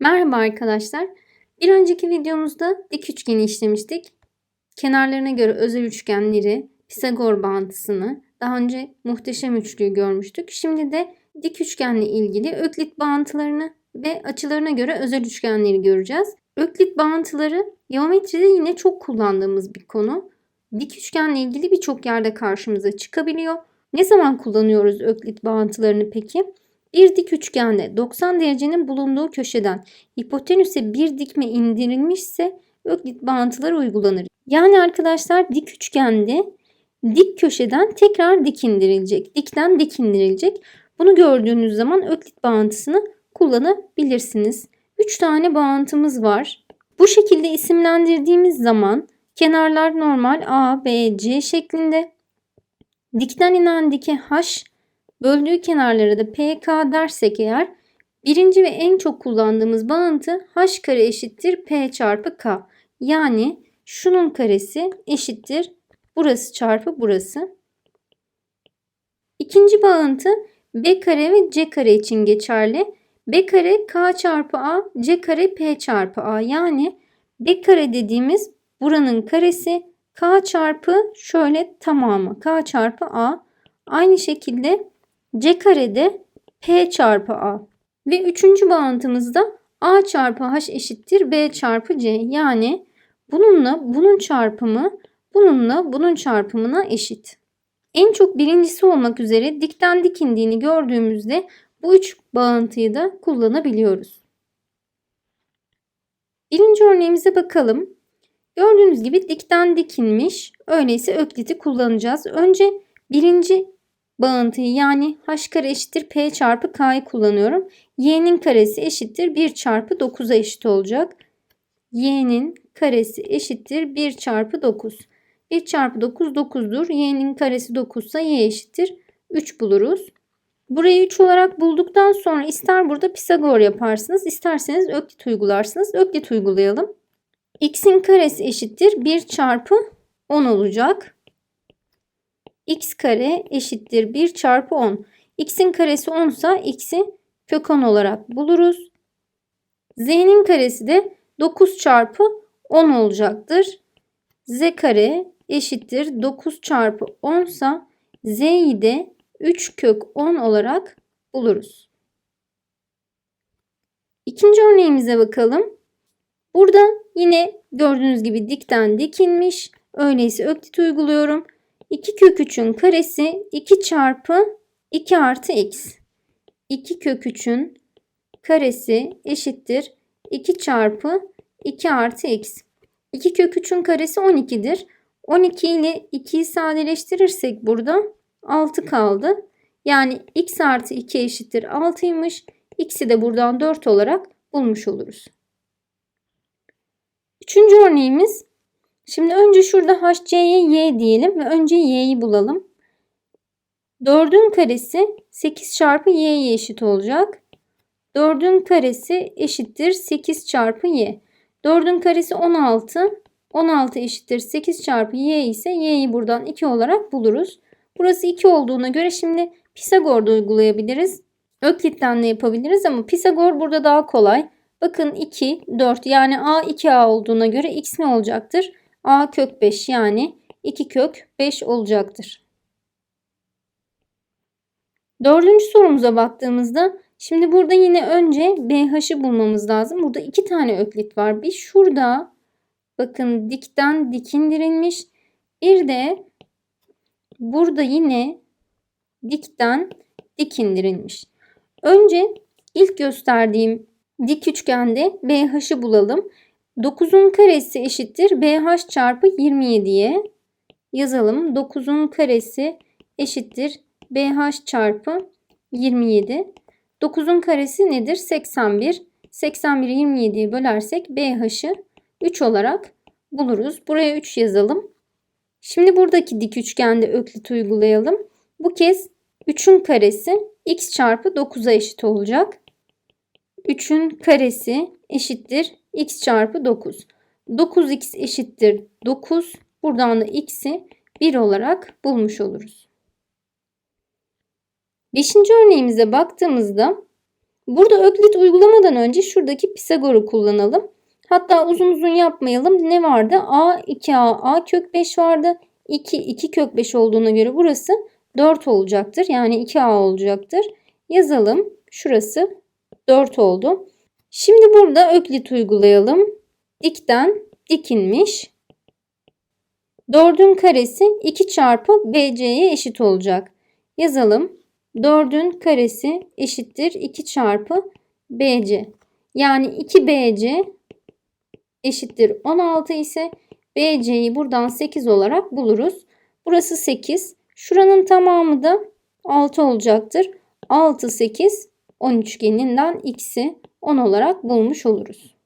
Merhaba arkadaşlar. Bir önceki videomuzda dik üçgeni işlemiştik. Kenarlarına göre özel üçgenleri, Pisagor bağıntısını, daha önce muhteşem üçlüyü görmüştük. Şimdi de dik üçgenle ilgili öklit bağıntılarını ve açılarına göre özel üçgenleri göreceğiz. Öklit bağıntıları geometride yine çok kullandığımız bir konu. Dik üçgenle ilgili birçok yerde karşımıza çıkabiliyor. Ne zaman kullanıyoruz öklit bağıntılarını peki? Bir dik üçgende 90 derecenin bulunduğu köşeden hipotenüse bir dikme indirilmişse öklit bağıntıları uygulanır. Yani arkadaşlar dik üçgende dik köşeden tekrar dik indirilecek. Dikten dik indirilecek. Bunu gördüğünüz zaman öklit bağıntısını kullanabilirsiniz. 3 tane bağıntımız var. Bu şekilde isimlendirdiğimiz zaman kenarlar normal A, B, C şeklinde. Dikten inen dike H, Böldüğü kenarlara da PK dersek eğer birinci ve en çok kullandığımız bağıntı h kare eşittir P çarpı K. Yani şunun karesi eşittir burası çarpı burası. İkinci bağıntı B kare ve C kare için geçerli. B kare K çarpı A, C kare P çarpı A. Yani B kare dediğimiz buranın karesi K çarpı şöyle tamamı K çarpı A. Aynı şekilde C karede P çarpı A. Ve üçüncü bağıntımızda A çarpı H eşittir B çarpı C. Yani bununla bunun çarpımı bununla bunun çarpımına eşit. En çok birincisi olmak üzere dikten dik indiğini gördüğümüzde bu üç bağıntıyı da kullanabiliyoruz. Birinci örneğimize bakalım. Gördüğünüz gibi dikten dikinmiş. Öyleyse ökliti kullanacağız. Önce birinci bağıntıyı yani h kare eşittir p çarpı k'yı kullanıyorum. y'nin karesi eşittir 1 çarpı 9'a eşit olacak. y'nin karesi eşittir 1 çarpı 9. 1 çarpı 9 9'dur. y'nin karesi 9 ise y eşittir 3 buluruz. Burayı 3 olarak bulduktan sonra ister burada Pisagor yaparsınız isterseniz öklit uygularsınız. Öklit uygulayalım. x'in karesi eşittir 1 çarpı 10 olacak x kare eşittir 1 çarpı 10. x'in karesi 10 ise x'i kök 10 olarak buluruz. z'nin karesi de 9 çarpı 10 olacaktır. z kare eşittir 9 çarpı 10 ise z'yi de 3 kök 10 olarak buluruz. İkinci örneğimize bakalım. Burada yine gördüğünüz gibi dikten dikinmiş. Öyleyse öklit uyguluyorum. 2 kök 3'ün karesi 2 çarpı 2 artı x. 2 kök 3'ün karesi eşittir 2 çarpı 2 artı x. 2 kök 3'ün karesi 12'dir. 12 ile 2'yi sadeleştirirsek burada 6 kaldı. Yani x artı 2 eşittir 6'ymış. X'i de buradan 4 olarak bulmuş oluruz. Üçüncü örneğimiz Şimdi önce şurada HC'ye y diyelim ve önce y'yi bulalım. 4'ün karesi 8 çarpı y'ye eşit olacak. 4'ün karesi eşittir 8 çarpı y. 4'ün karesi 16. 16 eşittir 8 çarpı y ise y'yi buradan 2 olarak buluruz. Burası 2 olduğuna göre şimdi Pisagor'da uygulayabiliriz. Öklit'ten de yapabiliriz ama Pisagor burada daha kolay. Bakın 2, 4 yani a 2a olduğuna göre x ne olacaktır? A kök 5 yani 2 kök 5 olacaktır. Dördüncü sorumuza baktığımızda şimdi burada yine önce BH'ı bulmamız lazım. Burada iki tane öklit var. Bir şurada bakın dikten dik indirilmiş. Bir de burada yine dikten dik indirilmiş. Önce ilk gösterdiğim dik üçgende BH'ı bulalım. 9'un karesi eşittir BH çarpı 27'ye yazalım. 9'un karesi eşittir BH çarpı 27. 9'un karesi nedir? 81. 81'i 27'ye bölersek BH'ı 3 olarak buluruz. Buraya 3 yazalım. Şimdi buradaki dik üçgende öklit uygulayalım. Bu kez 3'ün karesi x çarpı 9'a eşit olacak. 3'ün karesi eşittir x çarpı 9. 9x eşittir 9. Buradan da x'i 1 olarak bulmuş oluruz. Beşinci örneğimize baktığımızda Burada öklit uygulamadan önce şuradaki Pisagor'u kullanalım. Hatta uzun uzun yapmayalım. Ne vardı? A 2A A kök 5 vardı. 2 2 kök 5 olduğuna göre burası 4 olacaktır. Yani 2A olacaktır. Yazalım. Şurası 4 oldu. Şimdi burada öklit uygulayalım. Dikten dikinmiş. 4'ün karesi 2 çarpı BC'ye eşit olacak. Yazalım. 4'ün karesi eşittir 2 çarpı BC. Yani 2BC eşittir 16 ise BC'yi buradan 8 olarak buluruz. Burası 8. Şuranın tamamı da 6 olacaktır. 6, 8, 10 üçgeninden x'i 10 olarak bulmuş oluruz.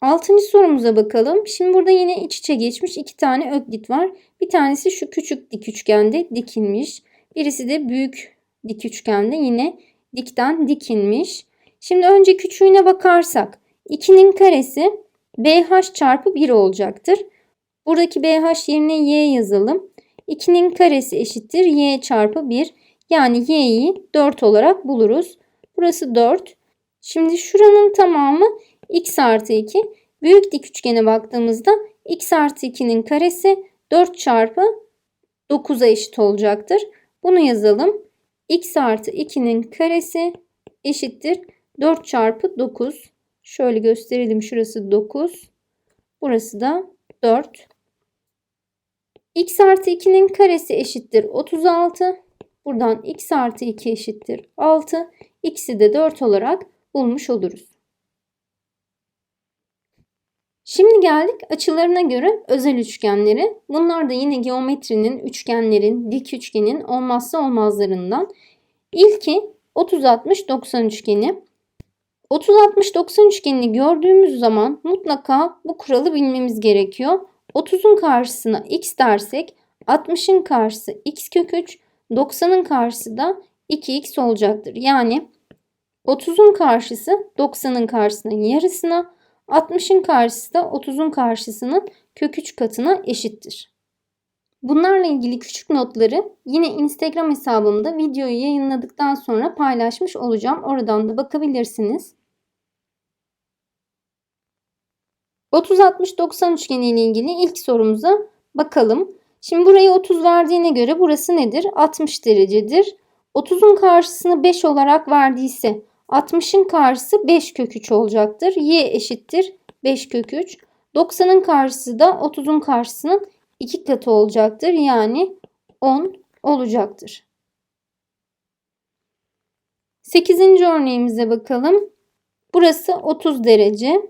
Altıncı sorumuza bakalım. Şimdi burada yine iç içe geçmiş iki tane öklit var. Bir tanesi şu küçük dik üçgende dikilmiş. Birisi de büyük dik üçgende yine dikten dikilmiş. Şimdi önce küçüğüne bakarsak 2'nin karesi BH çarpı 1 olacaktır. Buradaki BH yerine Y yazalım. 2'nin karesi eşittir Y çarpı 1. Yani Y'yi 4 olarak buluruz. Burası 4. Şimdi şuranın tamamı x artı 2. Büyük dik üçgene baktığımızda x artı 2'nin karesi 4 çarpı 9'a eşit olacaktır. Bunu yazalım. x artı 2'nin karesi eşittir 4 çarpı 9. Şöyle gösterelim. Şurası 9. Burası da 4. x artı 2'nin karesi eşittir 36. Buradan x artı 2 eşittir 6. x'i de 4 olarak bulmuş oluruz. Şimdi geldik açılarına göre özel üçgenlere. Bunlar da yine geometrinin, üçgenlerin, dik üçgenin olmazsa olmazlarından. İlki 30-60-90 üçgeni. 30-60-90 üçgenini gördüğümüz zaman mutlaka bu kuralı bilmemiz gerekiyor. 30'un karşısına x dersek 60'ın karşısı x kök 3, 90'ın karşısı da 2x olacaktır. Yani 30'un karşısı 90'ın karşısının yarısına, 60'ın karşısı da 30'un karşısının kök 3 katına eşittir. Bunlarla ilgili küçük notları yine Instagram hesabımda videoyu yayınladıktan sonra paylaşmış olacağım. Oradan da bakabilirsiniz. 30-60-90 üçgeni ile ilgili ilk sorumuza bakalım. Şimdi burayı 30 verdiğine göre burası nedir? 60 derecedir. 30'un karşısını 5 olarak verdiyse 60'ın karşısı 5 kök 3 olacaktır. Y eşittir 5 kök 3. 90'ın karşısı da 30'un karşısının 2 katı olacaktır. Yani 10 olacaktır. 8. örneğimize bakalım. Burası 30 derece.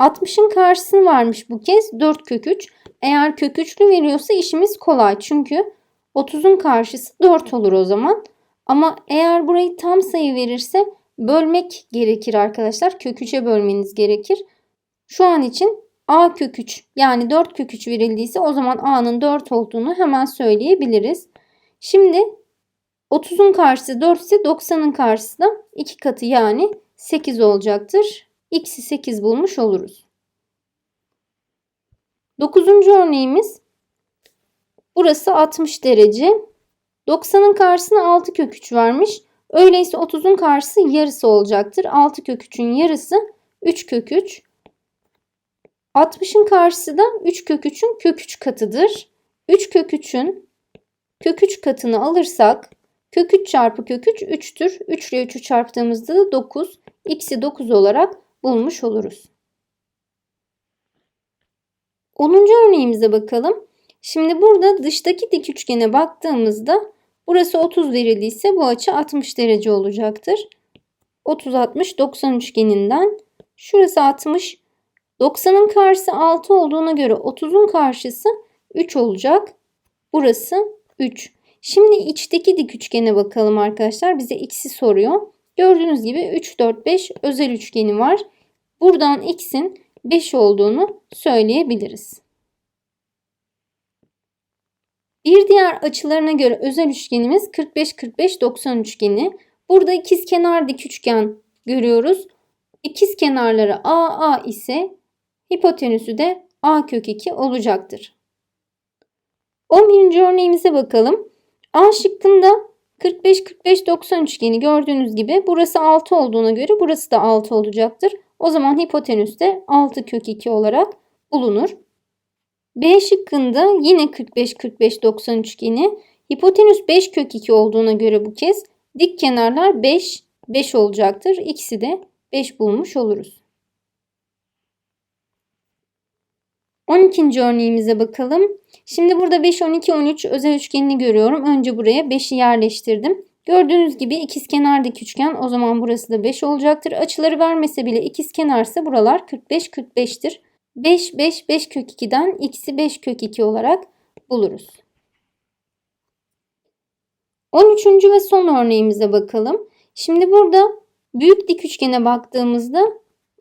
60'ın karşısını varmış bu kez 4 kök 3. Eğer kök 3'lü veriyorsa işimiz kolay. Çünkü 30'un karşısı 4 olur o zaman. Ama eğer burayı tam sayı verirse bölmek gerekir arkadaşlar. Kök 3'e bölmeniz gerekir. Şu an için a kök 3 yani 4 kök 3 verildiyse o zaman a'nın 4 olduğunu hemen söyleyebiliriz. Şimdi 30'un karşısı 4 ise 90'ın karşısı da 2 katı yani 8 olacaktır. X'i 8 bulmuş oluruz. 9. örneğimiz burası 60 derece. 90'ın karşısına 6 kök 3 vermiş. Öyleyse 30'un karşısı yarısı olacaktır. 6 kök 3'ün yarısı 3 kök 3. 60'ın karşısı da 3 kök 3'ün kök 3 katıdır. 3 kök 3'ün kök 3 katını alırsak kök 3 çarpı kök 3 3'tür. 3 ile 3'ü çarptığımızda da 9. X'i 9 olarak bulmuş oluruz. 10. örneğimize bakalım. Şimdi burada dıştaki dik üçgene baktığımızda Burası 30 verildiyse bu açı 60 derece olacaktır. 30 60 90 üçgeninden şurası 60 90'ın karşısı 6 olduğuna göre 30'un karşısı 3 olacak. Burası 3. Şimdi içteki dik üçgene bakalım arkadaşlar. Bize x'i soruyor. Gördüğünüz gibi 3 4 5 özel üçgeni var. Buradan x'in 5 olduğunu söyleyebiliriz. Bir diğer açılarına göre özel üçgenimiz 45-45-90 üçgeni. Burada ikiz kenar dik üçgen görüyoruz. İkiz kenarları AA ise hipotenüsü de A kök 2 olacaktır. 11. örneğimize bakalım. A şıkkında 45 45 90 üçgeni gördüğünüz gibi burası 6 olduğuna göre burası da 6 olacaktır. O zaman hipotenüs de 6 kök 2 olarak bulunur. B şıkkında yine 45 45 90 üçgeni. Hipotenüs 5 kök 2 olduğuna göre bu kez dik kenarlar 5 5 olacaktır. İkisi de 5 bulmuş oluruz. 12. örneğimize bakalım. Şimdi burada 5, 12, 13 özel üçgenini görüyorum. Önce buraya 5'i yerleştirdim. Gördüğünüz gibi ikizkenar dik üçgen o zaman burası da 5 olacaktır. Açıları vermese bile ikizkenarsa buralar 45, 45'tir. 5, 5, 5 kök 2'den x'i 5 kök 2 olarak buluruz. 13. ve son örneğimize bakalım. Şimdi burada büyük dik üçgene baktığımızda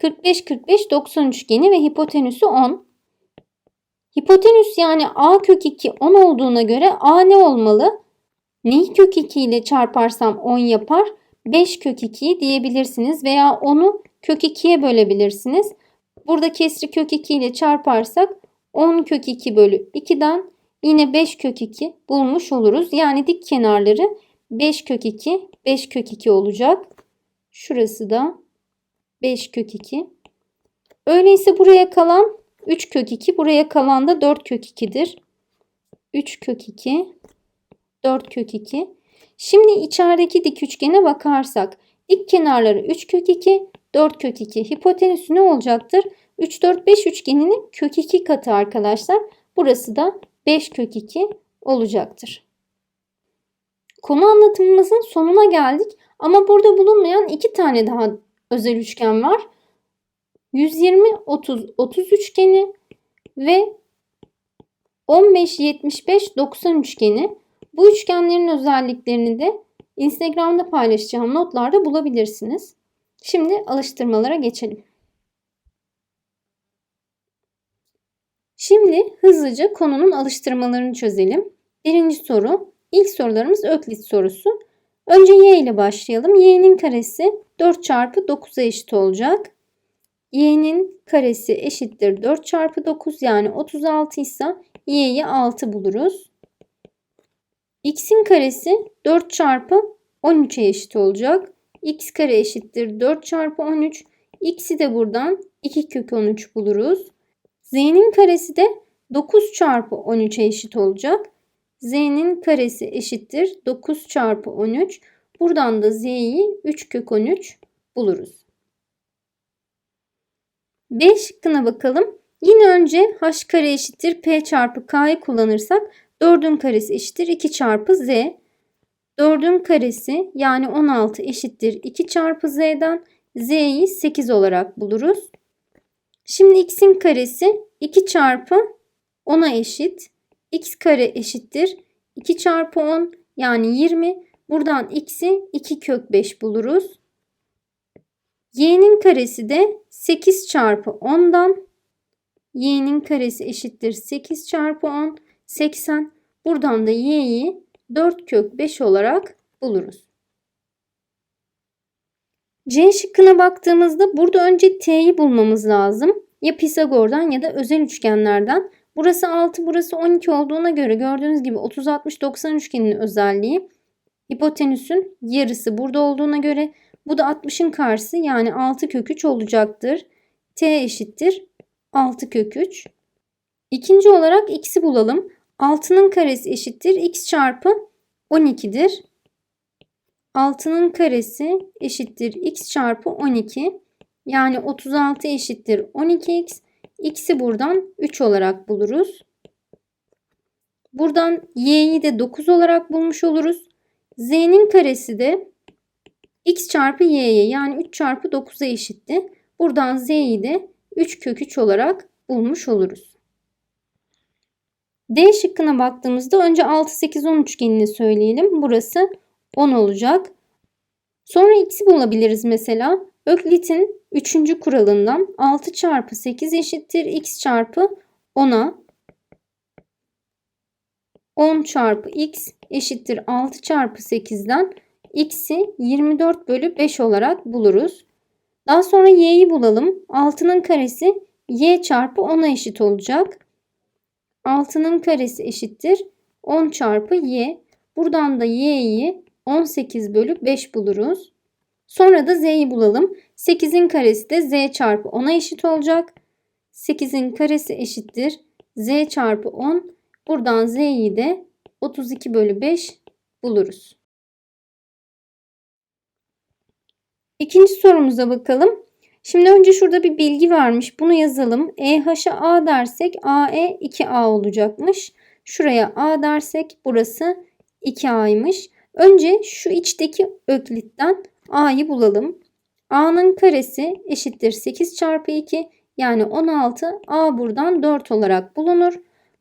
45, 45, 90 üçgeni ve hipotenüsü 10. Hipotenüs yani a kök 2 10 olduğuna göre a ne olmalı? Neyi kök 2 ile çarparsam 10 yapar? 5 kök 2 diyebilirsiniz veya onu kök 2'ye bölebilirsiniz. Burada kesri kök 2 ile çarparsak 10 kök 2 bölü 2'den yine 5 kök 2 bulmuş oluruz. Yani dik kenarları 5 kök 2, 5 kök 2 olacak. Şurası da 5 kök 2. Öyleyse buraya kalan 3 kök 2. Buraya kalan da 4 kök 2'dir. 3 kök 2. 4 kök 2. Şimdi içerideki dik üçgene bakarsak dik kenarları 3 kök 2, 4 kök 2. Hipotenüsü ne olacaktır? 3, 4, 5 üçgeninin kök 2 katı arkadaşlar. Burası da 5 kök 2 olacaktır. Konu anlatımımızın sonuna geldik. Ama burada bulunmayan iki tane daha özel üçgen var. 120 30 30 üçgeni ve 15 75 90 üçgeni. Bu üçgenlerin özelliklerini de Instagram'da paylaşacağım notlarda bulabilirsiniz. Şimdi alıştırmalara geçelim. Şimdi hızlıca konunun alıştırmalarını çözelim. Birinci soru. İlk sorularımız Öklit sorusu. Önce y ile başlayalım. y'nin karesi 4 çarpı 9'a eşit olacak y'nin karesi eşittir 4 çarpı 9 yani 36 ise y'yi 6 buluruz. X'in karesi 4 çarpı 13'e eşit olacak. x kare eşittir 4 çarpı 13. x'i de buradan 2 kök 13 buluruz. z'nin karesi de 9 çarpı 13'e eşit olacak. z'nin karesi eşittir 9 çarpı 13. Buradan da z'yi 3 kök 13 buluruz. B şıkkına bakalım. Yine önce h kare eşittir p çarpı k'yı kullanırsak 4'ün karesi eşittir 2 çarpı z. 4'ün karesi yani 16 eşittir 2 çarpı z'den z'yi 8 olarak buluruz. Şimdi x'in karesi 2 çarpı 10'a eşit. x kare eşittir 2 çarpı 10 yani 20. Buradan x'i 2 kök 5 buluruz. y'nin karesi de 8 çarpı 10'dan y'nin karesi eşittir 8 çarpı 10 80. Buradan da y'yi 4 kök 5 olarak buluruz. C şıkkına baktığımızda burada önce t'yi bulmamız lazım. Ya Pisagor'dan ya da özel üçgenlerden. Burası 6, burası 12 olduğuna göre gördüğünüz gibi 30, 60, 90 üçgeninin özelliği hipotenüsün yarısı burada olduğuna göre bu da 60'ın karşısı yani 6 kök 3 olacaktır. T eşittir 6 kök 3. İkinci olarak x'i bulalım. 6'nın karesi eşittir x çarpı 12'dir. 6'nın karesi eşittir x çarpı 12. Yani 36 eşittir 12x. X'i buradan 3 olarak buluruz. Buradan y'yi de 9 olarak bulmuş oluruz. Z'nin karesi de x çarpı y'ye yani 3 çarpı 9'a eşitti. Buradan z'yi de 3 kök 3 olarak bulmuş oluruz. D şıkkına baktığımızda önce 6, 8, 10 üçgenini söyleyelim. Burası 10 olacak. Sonra x'i bulabiliriz mesela. Öklit'in 3. kuralından 6 çarpı 8 eşittir x çarpı 10'a 10 çarpı x eşittir 6 çarpı 8'den x'i 24 bölü 5 olarak buluruz. Daha sonra y'yi bulalım. 6'nın karesi y çarpı 10'a eşit olacak. 6'nın karesi eşittir 10 çarpı y. Buradan da y'yi 18 bölü 5 buluruz. Sonra da z'yi bulalım. 8'in karesi de z çarpı 10'a eşit olacak. 8'in karesi eşittir. z çarpı 10. Buradan z'yi de 32 bölü 5 buluruz. İkinci sorumuza bakalım. Şimdi önce şurada bir bilgi varmış. Bunu yazalım. EH'a A dersek AE 2A olacakmış. Şuraya A dersek burası 2A'ymış. Önce şu içteki öklitten A'yı bulalım. A'nın karesi eşittir 8 çarpı 2 yani 16. A buradan 4 olarak bulunur.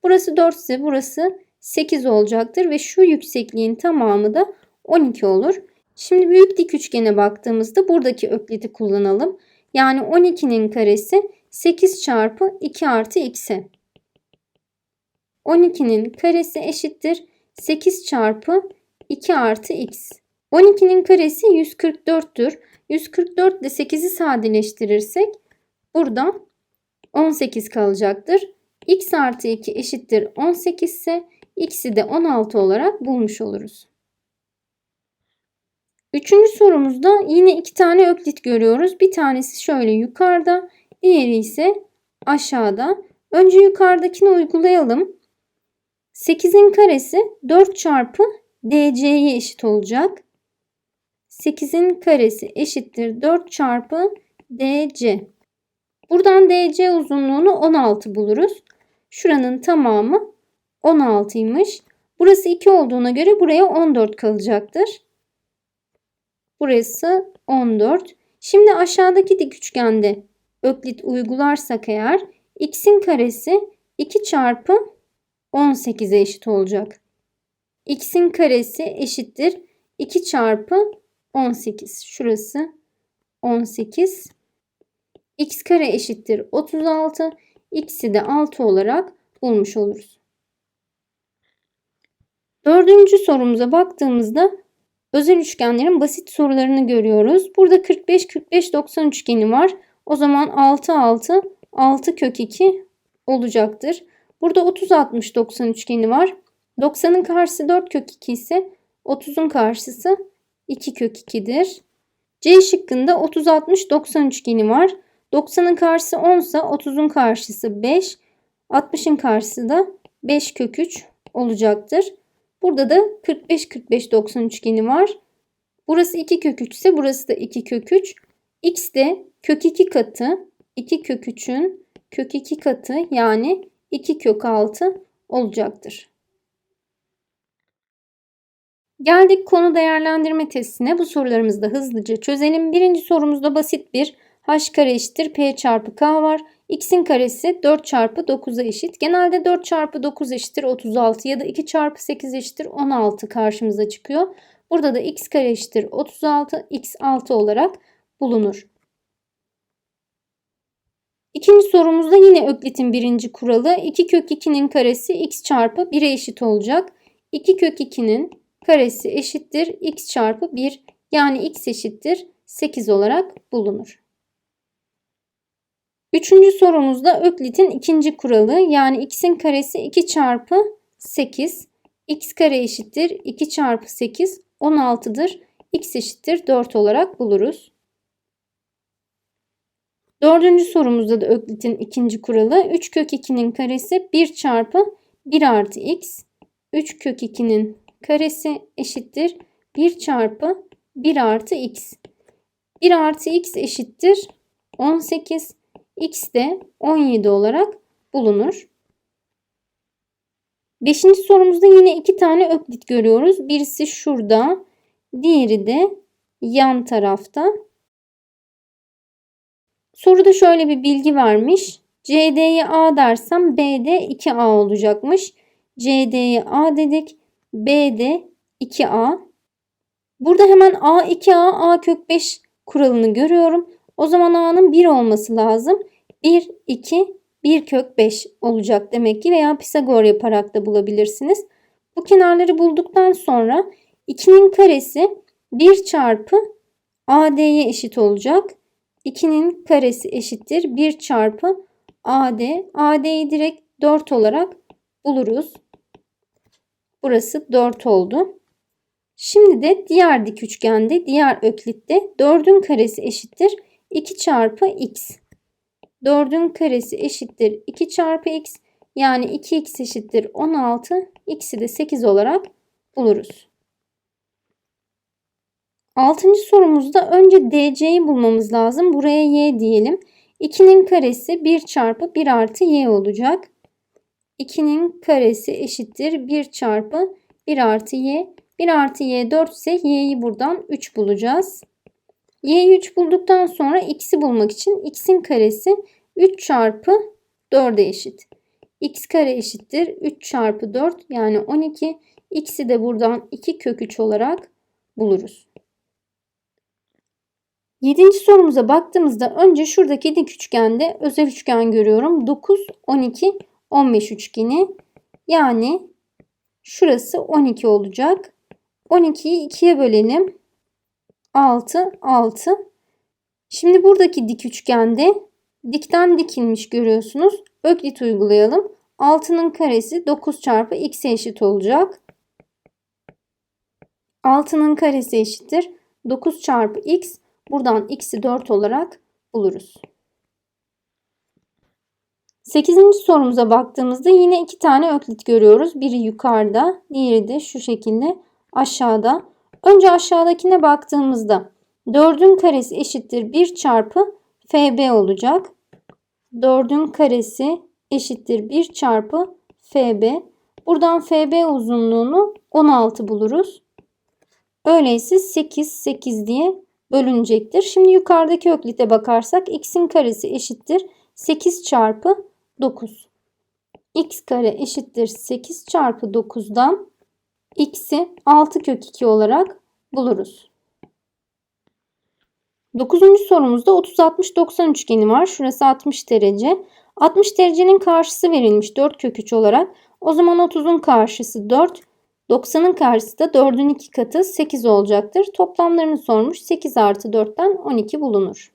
Burası 4 ise burası 8 olacaktır ve şu yüksekliğin tamamı da 12 olur. Şimdi büyük dik üçgene baktığımızda buradaki ökliti kullanalım. Yani 12'nin karesi 8 çarpı 2 artı x'e. 12'nin karesi eşittir 8 çarpı 2 artı x. 12'nin karesi 144'tür. 144 ile 8'i sadeleştirirsek burada 18 kalacaktır. x artı 2 eşittir 18 ise x'i de 16 olarak bulmuş oluruz. Üçüncü sorumuzda yine iki tane öklit görüyoruz. Bir tanesi şöyle yukarıda, diğeri ise aşağıda. Önce yukarıdakini uygulayalım. 8'in karesi 4 çarpı DC'ye eşit olacak. 8'in karesi eşittir 4 çarpı DC. Buradan DC uzunluğunu 16 buluruz. Şuranın tamamı 16'ymış. Burası 2 olduğuna göre buraya 14 kalacaktır. Burası 14. Şimdi aşağıdaki dik üçgende öklit uygularsak eğer x'in karesi 2 çarpı 18'e eşit olacak. x'in karesi eşittir 2 çarpı 18. Şurası 18. x kare eşittir 36. x'i de 6 olarak bulmuş oluruz. Dördüncü sorumuza baktığımızda özel üçgenlerin basit sorularını görüyoruz. Burada 45 45 90 üçgeni var. O zaman 6 6 6 kök 2 olacaktır. Burada 30 60 90 üçgeni var. 90'ın karşısı 4 kök 2 ise 30'un karşısı 2 kök 2'dir. C şıkkında 30 60 90 üçgeni var. 90'ın karşısı 10 ise 30'un karşısı 5. 60'ın karşısı da 5 kök 3 olacaktır. Burada da 45 45 90 üçgeni var. Burası 2 kök 3 ise burası da 2 kök 3. X de kök 2 katı 2 kök 3'ün kök 2 katı yani 2 kök 6 olacaktır. Geldik konu değerlendirme testine. Bu sorularımızı da hızlıca çözelim. Birinci sorumuzda basit bir h kare eşittir p çarpı k var. x'in karesi 4 çarpı 9'a eşit. Genelde 4 çarpı 9 eşittir 36 ya da 2 çarpı 8 eşittir 16 karşımıza çıkıyor. Burada da x kare eşittir 36, x 6 olarak bulunur. İkinci sorumuzda yine Öklit'in birinci kuralı 2 kök 2'nin karesi x çarpı 1'e eşit olacak. 2 kök 2'nin karesi eşittir x çarpı 1 yani x eşittir 8 olarak bulunur. Üçüncü sorumuzda Öklit'in ikinci kuralı yani x'in karesi 2 çarpı 8. x kare eşittir 2 çarpı 8 16'dır. x eşittir 4 olarak buluruz. Dördüncü sorumuzda da Öklit'in ikinci kuralı 3 kök 2'nin karesi 1 çarpı 1 artı x. 3 kök 2'nin karesi eşittir 1 çarpı 1 artı x. 1 artı x eşittir 18 x de 17 olarak bulunur. Beşinci sorumuzda yine iki tane öklit görüyoruz. Birisi şurada, diğeri de yan tarafta. Soruda şöyle bir bilgi vermiş. CD'ye A dersem BD 2A olacakmış. CD'ye A dedik. BD 2A. Burada hemen A 2A A kök 5 kuralını görüyorum. O zaman a'nın 1 olması lazım. 1, 2, 1 kök 5 olacak demek ki veya Pisagor yaparak da bulabilirsiniz. Bu kenarları bulduktan sonra 2'nin karesi 1 çarpı AD'ye eşit olacak. 2'nin karesi eşittir 1 çarpı AD. AD'yi direkt 4 olarak buluruz. Burası 4 oldu. Şimdi de diğer dik üçgende, diğer öklitte 4'ün karesi eşittir 2 çarpı x. 4'ün karesi eşittir 2 çarpı x. Yani 2x eşittir 16. X'i de 8 olarak buluruz. Altıncı sorumuzda önce DC'yi bulmamız lazım. Buraya y diyelim. 2'nin karesi 1 çarpı 1 artı y olacak. 2'nin karesi eşittir 1 çarpı 1 artı y. 1 artı y 4 ise y'yi buradan 3 bulacağız. Y'yi 3 bulduktan sonra x'i bulmak için x'in karesi 3 çarpı 4'e eşit. x kare eşittir 3 çarpı 4 yani 12. x'i de buradan 2 kök 3 olarak buluruz. Yedinci sorumuza baktığımızda önce şuradaki dik üçgende özel üçgen görüyorum. 9, 12, 15 üçgeni. Yani şurası 12 olacak. 12'yi 2'ye bölelim. 6, 6. Şimdi buradaki dik üçgende dikten dikilmiş görüyorsunuz. Öklit uygulayalım. 6'nın karesi 9 çarpı x'e eşit olacak. 6'nın karesi eşittir. 9 çarpı x. Buradan x'i 4 olarak buluruz. 8. sorumuza baktığımızda yine iki tane öklit görüyoruz. Biri yukarıda, diğeri de şu şekilde aşağıda. Önce aşağıdakine baktığımızda 4'ün karesi eşittir 1 çarpı FB olacak. 4'ün karesi eşittir 1 çarpı FB. Buradan FB uzunluğunu 16 buluruz. Öyleyse 8, 8 diye bölünecektir. Şimdi yukarıdaki öklite bakarsak x'in karesi eşittir 8 çarpı 9. x kare eşittir 8 çarpı 9'dan x'i 6 kök 2 olarak buluruz. 9. sorumuzda 30-60-90 üçgeni var. Şurası 60 derece. 60 derecenin karşısı verilmiş 4 kök 3 olarak. O zaman 30'un karşısı 4. 90'ın karşısı da 4'ün 2 katı 8 olacaktır. Toplamlarını sormuş. 8 artı 4'ten 12 bulunur.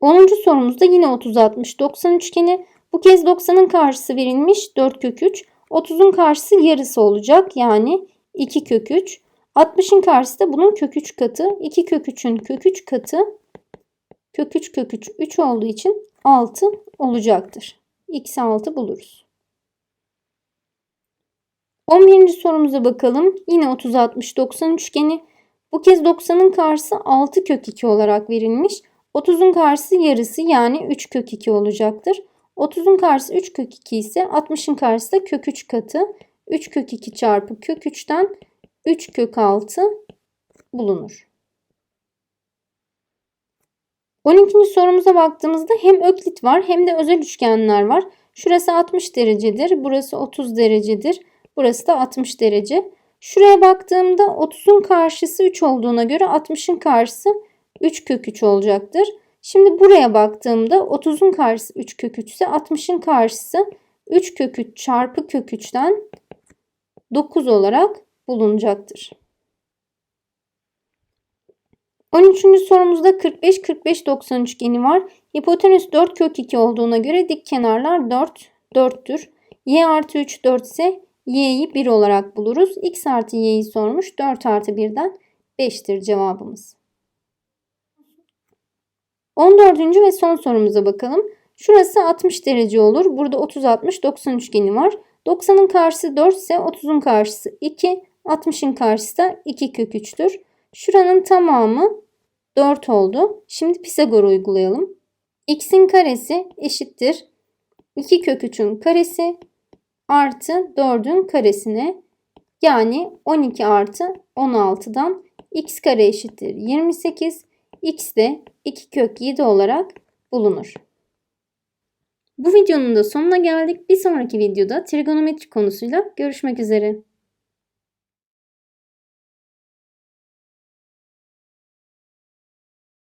10. sorumuzda yine 30-60-90 üçgeni. Bu kez 90'ın karşısı verilmiş 4 kök 3. 30'un karşısı yarısı olacak. Yani 2 kök 3. 60'ın karşısı da bunun kök 3 katı. 2 kök 3'ün kök 3 katı. Kök 3 kök 3 3 olduğu için 6 olacaktır. X 6 buluruz. 11. sorumuza bakalım. Yine 30 60 90 üçgeni. Bu kez 90'ın karşısı 6 kök 2 olarak verilmiş. 30'un karşısı yarısı yani 3 kök 2 olacaktır. 30'un karşısı 3 kök 2 ise 60'ın karşısı da kök 3 katı. 3 kök 2 çarpı kök 3'ten 3 kök 6 bulunur. 12. sorumuza baktığımızda hem öklit var hem de özel üçgenler var. Şurası 60 derecedir. Burası 30 derecedir. Burası da 60 derece. Şuraya baktığımda 30'un karşısı 3 olduğuna göre 60'ın karşısı 3 kök 3 olacaktır. Şimdi buraya baktığımda 30'un karşısı 3 kök 3 ise 60'ın karşısı 3 kök 3 çarpı kök 3'ten 9 olarak bulunacaktır. 13. sorumuzda 45 45 90 üçgeni var. Hipotenüs 4 kök 2 olduğuna göre dik kenarlar 4 4'tür. Y artı 3 4 ise y'yi 1 olarak buluruz. x artı y'yi sormuş. 4 artı 1'den 5'tir cevabımız. 14. ve son sorumuza bakalım. Şurası 60 derece olur. Burada 30 60 90 üçgeni var. 90'ın karşısı 4 ise 30'un karşısı 2. 60'ın karşısı da 2 kök 3'tür. Şuranın tamamı 4 oldu. Şimdi Pisagor uygulayalım. x'in karesi eşittir 2 kök 3'ün karesi artı 4'ün karesine yani 12 artı 16'dan x kare eşittir 28. x de 2 kök 7 olarak bulunur. Bu videonun da sonuna geldik. Bir sonraki videoda trigonometri konusuyla görüşmek üzere.